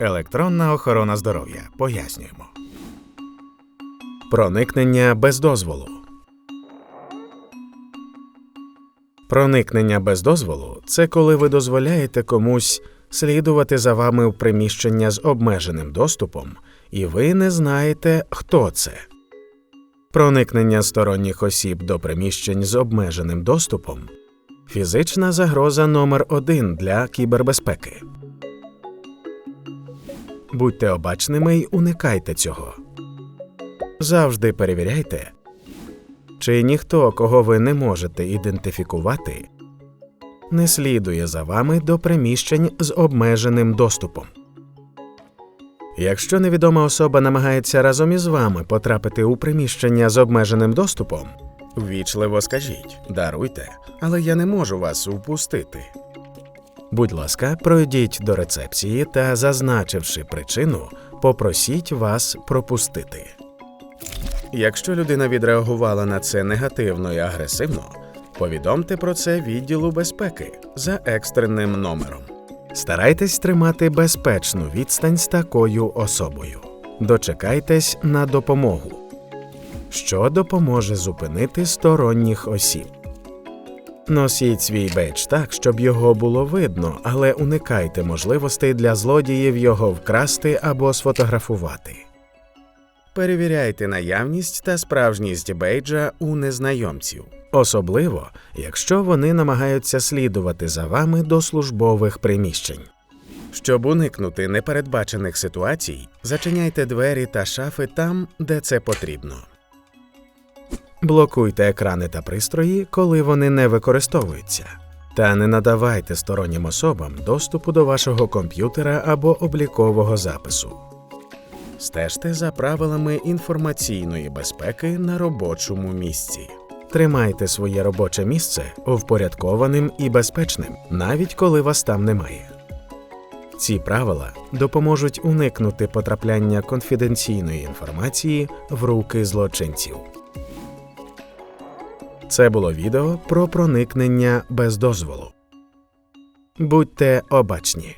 Електронна охорона здоров'я. Пояснюємо. Проникнення без дозволу. Проникнення без дозволу це коли ви дозволяєте комусь слідувати за вами в приміщення з обмеженим доступом, і ви не знаєте, хто це. Проникнення сторонніх осіб до приміщень з обмеженим доступом фізична загроза номер один для кібербезпеки. Будьте обачними й уникайте цього. Завжди перевіряйте, чи ніхто, кого ви не можете ідентифікувати, не слідує за вами до приміщень з обмеженим доступом. Якщо невідома особа намагається разом із вами потрапити у приміщення з обмеженим доступом, ввічливо скажіть даруйте, але я не можу вас впустити. Будь ласка, пройдіть до рецепції та, зазначивши причину, попросіть вас пропустити. Якщо людина відреагувала на це негативно і агресивно, повідомте про це відділу безпеки за екстреним номером. Старайтесь тримати безпечну відстань з такою особою. Дочекайтесь на допомогу, що допоможе зупинити сторонніх осіб. Носіть свій бейдж так, щоб його було видно, але уникайте можливостей для злодіїв його вкрасти або сфотографувати. Перевіряйте наявність та справжність бейджа у незнайомців, особливо якщо вони намагаються слідувати за вами до службових приміщень. Щоб уникнути непередбачених ситуацій, зачиняйте двері та шафи там, де це потрібно. Блокуйте екрани та пристрої, коли вони не використовуються. Та не надавайте стороннім особам доступу до вашого комп'ютера або облікового запису. Стежте за правилами інформаційної безпеки на робочому місці. Тримайте своє робоче місце впорядкованим і безпечним, навіть коли вас там немає. Ці правила допоможуть уникнути потрапляння конфіденційної інформації в руки злочинців. Це було відео про проникнення без дозволу. Будьте обачні.